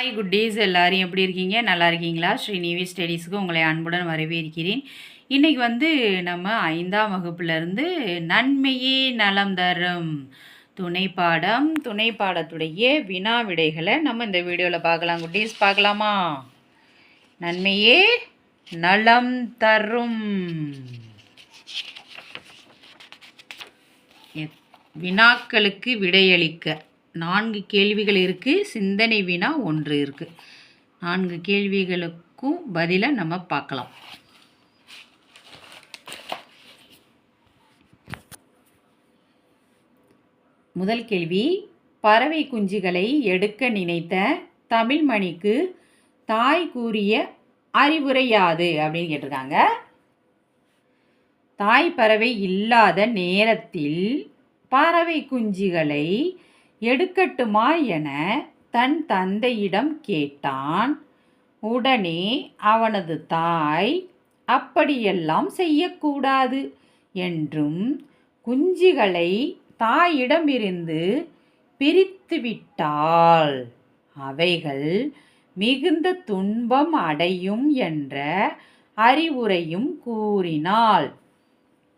Hi good days எப்படி இருக்கீங்க? நல்லா இருக்கீங்களா? ஸ்ரீநிவி ஸ்டடீஸுக்கு உங்களை அன்புடன் வரவேற்கிறேன். இன்றைக்கி வந்து நம்ம ஐந்தாம் வகுப்புலேருந்து நன்மையே நலம் தரும் துணை பாடம் துணை பாடத்துடைய வினா விடைகளை நம்ம இந்த வீடியோவில் பார்க்கலாம். குட்டீஸ் பார்க்கலாமா? நன்மையே நலம் தரும். எத்- வினாக்களுக்கு விடையளிக்க. நான்கு கேள்விகள் இருக்குது சிந்தனை வினா ஒன்று இருக்குது நான்கு கேள்விகளுக்கும் பதிலை நம்ம பார்க்கலாம். முதல் கேள்வி பறவை குஞ்சுகளை எடுக்க நினைத்த தமிழ்மணிக்கு தாய் கூறிய அறிவுரையாது அப்படின்னு கேட்டிருக்காங்க. தாய் பறவை இல்லாத நேரத்தில் பறவை குஞ்சுகளை எடுக்கட்டுமா என தன் தந்தையிடம் கேட்டான். உடனே அவனது தாய் அப்படியெல்லாம் செய்யக்கூடாது என்றும் குஞ்சுகளை தாயிடமிருந்து பிரித்துவிட்டாள். அவைகள் மிகுந்த துன்பம் அடையும் என்ற அறிவுரையும் கூறினாள்.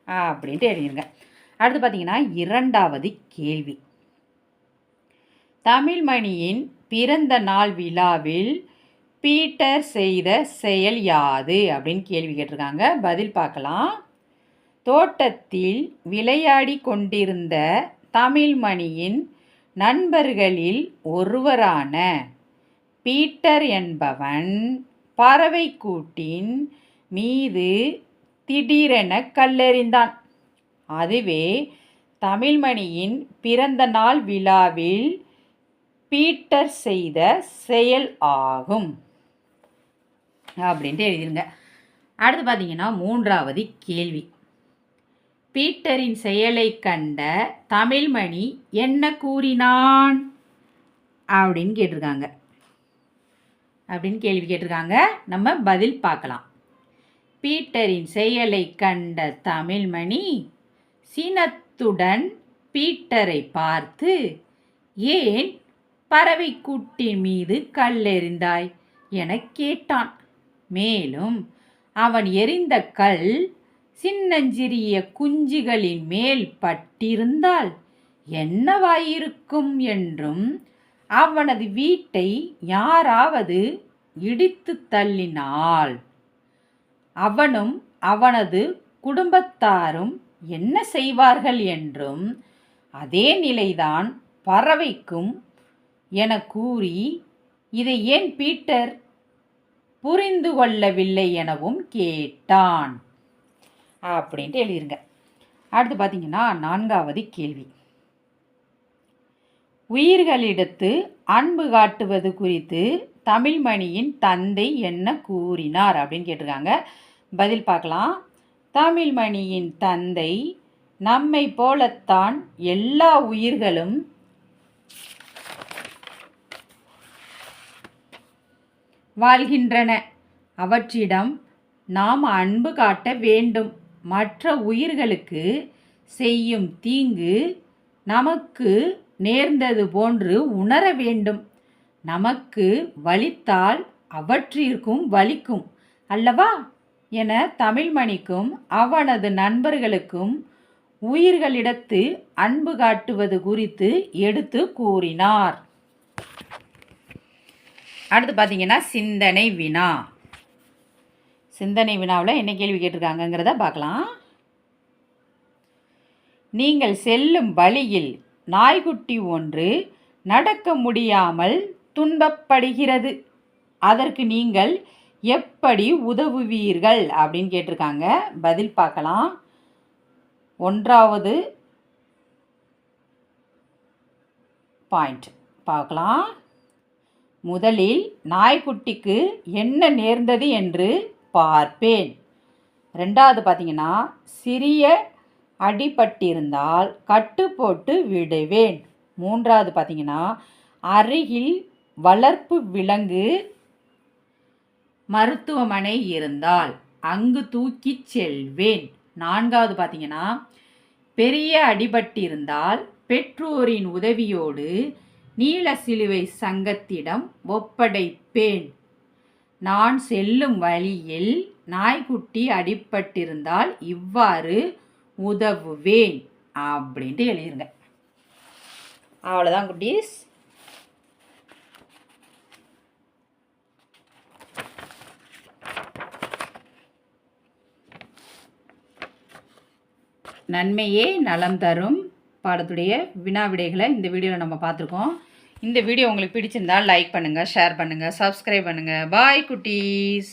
அப்படின்ட்டு எழுதிருங்க. அடுத்து பார்த்தீங்கன்னா இரண்டாவது கேள்வி. தமிழ்மணியின் பிறந்த நாள் விழாவில் பீட்டர் செய்த செயல் யாது? அப்படின்னு கேள்வி கேட்டிருக்காங்க. பதில் பார்க்கலாம். தோட்டத்தில் விளையாடி கொண்டிருந்த தமிழ்மணியின் நண்பர்களில் ஒருவரான பீட்டர் என்பவன் பறவை கூட்டின் மீது திடீரென கல்லெறிந்தான். அதுவே தமிழ்மணியின் பிறந்த நாள் விழாவில் பீட்டர் செய்த செயல் ஆகும். அப்படின்ட்டு எழுதிருங்க. அடுத்து பார்த்தீங்கன்னா மூன்றாவது கேள்வி. பீட்டரின் செயலை கண்ட தமிழ்மணி என்ன கூறினான்? அப்படின்னு கேட்டிருக்காங்க. அப்படின்னு கேள்வி கேட்டிருக்காங்க. நம்ம பதில் பார்க்கலாம். பீட்டரின் செயலை கண்ட தமிழ்மணி சினத்துடன் பீட்டரை பார்த்து ஏன் பறவை கூட்டின் மீது கல்லெறிந்தாய் எனக் கேட்டான். மேலும் அவன் எறிந்த கல் சின்னஞ்சிறிய குஞ்சுகளின் மேல் பட்டிருந்தால் என்னவாயிருக்கும் என்றும் அவனது வீட்டை யாராவது இடித்து தள்ளினால் அவனும் அவனது குடும்பத்தாரும் என்ன செய்வார்கள் என்றும் அதே நிலைதான் பறவைக்கும் என கூறி இதை ஏன் பீட்டர் புரிந்து கொள்ளவில்லை எனவும் கேட்டான். அப்படின்ட்டு எழுதிருங்க. அடுத்து பார்த்தீங்கன்னா நான்காவது கேள்வி. உயிர்களிடத்து அன்பு காட்டுவது குறித்து தமிழ்மணியின் தந்தை என்ன கூறினார் அப்படின்னு கேட்டிருக்காங்க. பதில் பார்க்கலாம். தமிழ்மணியின் தந்தை நம்மை போலத்தான் எல்லா உயிர்களும் வாழ்கின்றன. அவற்றிடம் நாம் அன்பு காட்ட வேண்டும். மற்ற உயிர்களுக்கு செய்யும் தீங்கு நமக்கு நேர்ந்தது போன்று உணர வேண்டும். நமக்கு வலித்தால் அவற்றிற்கும் வலிக்கும் அல்லவா? என தமிழ்மணிக்கும் அவனது நண்பர்களுக்கும் உயிர்களிடத்து அன்பு காட்டுவது குறித்து எடுத்து கூறினார். அடுத்து பார்த்தீங்கன்னா சிந்தனை வினா. சிந்தனை வினாவில் என்ன கேள்வி கேட்டிருக்காங்கங்கிறத பார்க்கலாம். நீங்கள் செல்லும் வழியில் நாய்க்குட்டி ஒன்று நடக்க முடியாமல் துன்பப்படுகிறது. அதற்கு நீங்கள் எப்படி உதவுவீர்கள் அப்படின்னு கேட்டிருக்காங்க. பதில் பார்க்கலாம். ஒன்றாவது பாயிண்ட் பார்க்கலாம். முதலில் நாய்க்குட்டிக்கு என்ன நேர்ந்தது என்று பார்ப்பேன். ரெண்டாவது பார்த்தீங்கன்னா சிறிய அடிபட்டிருந்தால் கட்டு போட்டு விடுவேன். மூன்றாவது பார்த்தீங்கன்னா அருகில் வளர்ப்பு விலங்கு மருத்துவமனை இருந்தால் அங்கு தூக்கிச் செல்வேன். நான்காவது பார்த்தீங்கன்னா பெரிய அடிபட்டிருந்தால் பெற்றோரின் உதவியோடு நீல சிலுவை சங்கத்திடம் ஒப்படைப்பேன். நான் செல்லும் வழியில் நாய்க்குட்டி அடிபட்டிருந்தால் இவ்வாறு உதவுவேன். அப்படின்ட்டு எழுதிருங்க. அவ்வளோதான் குட்டீஸ். நன்மையே நலம் தரும் பாடத்துடைய வினா விடைகளை இந்த வீடியோவில் நம்ம பார்த்துருக்கோம். இந்த வீடியோ உங்களுக்கு பிடிச்சிருந்தால் லைக் பண்ணுங்கள் ஷேர் பண்ணுங்கள் சப்ஸ்கிரைப் பண்ணுங்கள் பாய் குட்டீஸ்.